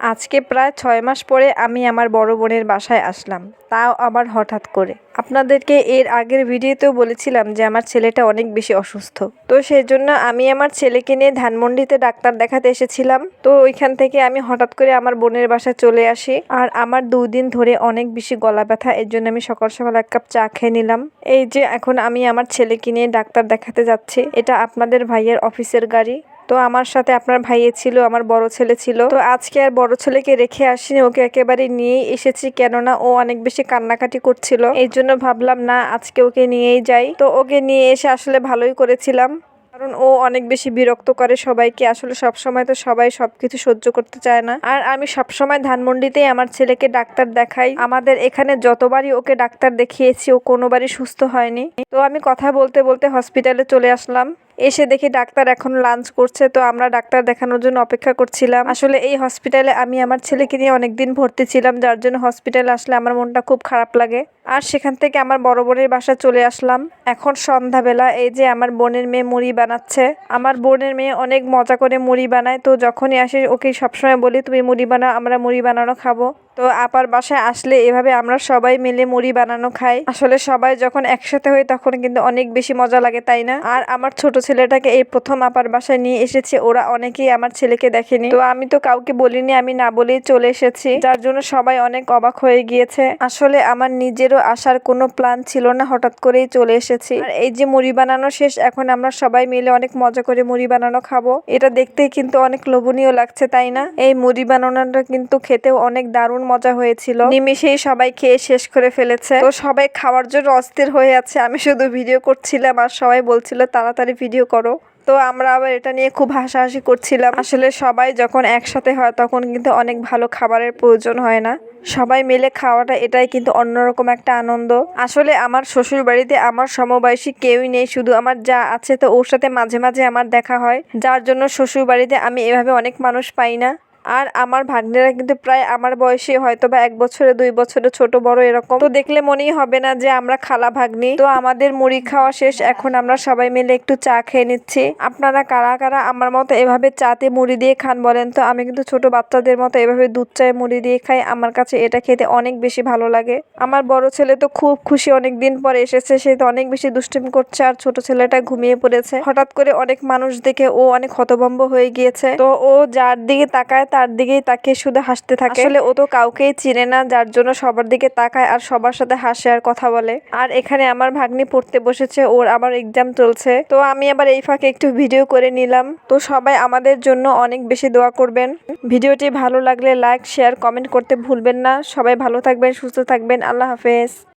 আজকে প্রায় ছয় মাস পরে আমি আমার বড় বোনের বাসায় আসলাম। তাও আবার হঠাৎ করে। আপনাদেরকে এর আগের ভিডিওতেও বলেছিলাম যে আমার ছেলেটা অনেক বেশি অসুস্থ। তো সেই জন্য আমি আমার ছেলেকে নিয়ে ধানমন্ডিতে ডাক্তার দেখাতে এসেছিলাম। তো ওইখান থেকে আমি হঠাৎ করে আমার বোনের বাসায় চলে আসি। আর আমার দুই দিন ধরে অনেক বেশি গলা ব্যথা, এর জন্য আমি সকাল সকাল এক কাপ চা খেয়ে নিলাম। এই যে এখন আমি আমার ছেলেকে নিয়ে ডাক্তার দেখাতে যাচ্ছি। এটা আপনাদের ভাইয়ের অফিসের গাড়ি। তো আমার সাথে আপনার ভাইয়ে ছিল, আমার বড় ছেলে ছিল। তো আজকে আর বড় ছেলেকে রেখে আসিনি, ওকে একেবারে নিয়েই এসেছি, কেননা ও অনেক বেশি কান্নাকাটি করছিল। এই জন্য ভাবলাম, না, আজকে ওকে নিয়েই যাই। তো ওকে নিয়ে এসে আসলে ভালোই করেছিলাম। কারণ ও অনেক বেশি বিরক্ত করে সবাইকে, আসলে সব সময় তো সবাই সবকিছু সহ্য করতে চায় না। আর আমি সব সময় ধানমন্ডিতেই আমার ছেলেকে ডাক্তার দেখাই। আমাদের এখানে যতবারই ওকে ডাক্তার দেখিয়েছি, ও কোনোবারই সুস্থ হয়নি। তো আমি কথা বলতে বলতে হসপিটালে চলে আসলাম। এসে দেখি ডাক্তার এখন লাঞ্চ করছে, তো আমরা ডাক্তার দেখানোর জন্য অপেক্ষা করছিলাম। আসলে এই হসপিটালে আমি আমার ছেলেকে নিয়ে অনেকদিন ভর্তি ছিলাম, যার জন্য হসপিটালে আসলে আমার মনটা খুব খারাপ লাগে। আর সেখান থেকে আমার বড় বোনের বাসায় চলে আসলাম। এখন সন্ধ্যাবেলা এই যে আমার বোনের মেয়ে মুড়ি বানাচ্ছে। আমার বোনের মেয়ে অনেক মজা করে মুড়ি বানায়, তো যখনই আসে ওকে সবসময় বলি, তুমি মুড়ি বানাও, আমরা মুড়ি বানানো খাব। তো আপার বাসায় আসলে এভাবে আমরা সবাই মিলে মুড়ি বানানো খাই। আসলে সবাই যখন একসাথে হই তখন কিন্তু অনেক বেশি মজা লাগে, তাই না? আর আমার ছোট ছেলেটাকে এই প্রথম আপার বাসায় নিয়ে এসেছে, ওরা অনেকেই আমার ছেলেকে দেখেনি। তো আমি তো কাউকে বলিনি, আমি না বলেই চলে এসেছি, যার জন্য সবাই অনেক অবাক হয়ে গিয়েছে। আসলে আমার নিজেরও আসার কোনো প্ল্যান ছিল না, হঠাৎ করেই চলে এসেছি। আর এই যে মুড়ি বানানো শেষ, এখন আমরা সবাই মিলে অনেক মজা করে মুড়ি বানানো খাব। এটা দেখতে কিন্তু অনেক লোভনীয় লাগছে, তাই না? এই মুড়ি বানানোটা কিন্তু খেতেও অনেক দারুণ মজা হয়েছিল। নিমিশেই সবাই খেয়ে শেষ করে ফেলেছে। তো সবাই খাওয়ার জন্য অস্থির হয়ে আছে। আমি শুধু ভিডিও করছিলাম আর সবাই বলছিল, তাড়াতাড়ি ভিডিও করো। তো আমরা আবার এটা নিয়ে খুব হাসাহাসি করছিলাম। আসলে সবাই যখন একসাথে হয়, তখন কিন্তু অনেক ভালো খাবারের প্রয়োজন হয় না। সবাই মিলে খাওয়াটা, এটাই কিন্তু অন্যরকম একটা আনন্দ। আসলে আমার শ্বশুর বাড়িতে আমার সমবয়সী কেউই নেই, শুধু আমার যা আছে তো ওর সাথে মাঝে মাঝে আমার দেখা হয়। যার জন্য শ্বশুর বাড়িতে আমি এভাবে অনেক মানুষ পাই না। আর আমার ভাগ্নেরা কিন্তু প্রায় আমার বয়সে হয়তো বা এক বছরে, দুই বছরে ছোট, বড় এরকম। তো দেখলে মনেই হবে না যে আমরা খালা ভাগ্নি। তো আমাদের মুড়ি খাওয়া শেষ, এখন আমরা সবাই মিলে একটু চা খেয়ে নিচ্ছি। আপনারা কারা কারা আমার মতো এভাবে চাতে মুড়ি দিয়ে খান বলেন তো? আমি কিন্তু ছোট বাচ্চাদের মতো এভাবে দুধ চায়ে মুড়ি দিয়ে খাই, আমার কাছে এটা খেতে অনেক বেশি ভালো লাগে। আমার বড় ছেলে তো খুব খুশি অনেক দিন পরে এসেছে, সে তো অনেক বেশি দুষ্টুমি করছে আর ছোট ছেলেটা ঘুমিয়ে পড়েছে। হঠাৎ করে অনেক মানুষ দেখে ও অনেক হতভম্ব হয়ে গিয়েছে। তো ও যার দিকে তাকায় তার দিকেই তাকিয়ে শুধু হাসতে থাকে। আসলে ও তো কাউকেই চিনে না, যার জন্য সবার দিকে তাকায় আর সবার সাথে হাসে আর কথা বলে। আর এখানে আমার ভাগ্নি পড়তে বসেছে, ওর আবার এক্সাম চলছে। তো আমি আবার এই ফাঁকে একটু ভিডিও করে নিলাম। তো সবাই আমাদের জন্য অনেক বেশি দোয়া করবেন। ভিডিওটি ভালো লাগলে লাইক শেয়ার কমেন্ট করতে ভুলবেন না। সবাই ভালো থাকবেন, সুস্থ থাকবেন। আল্লাহ হাফেজ।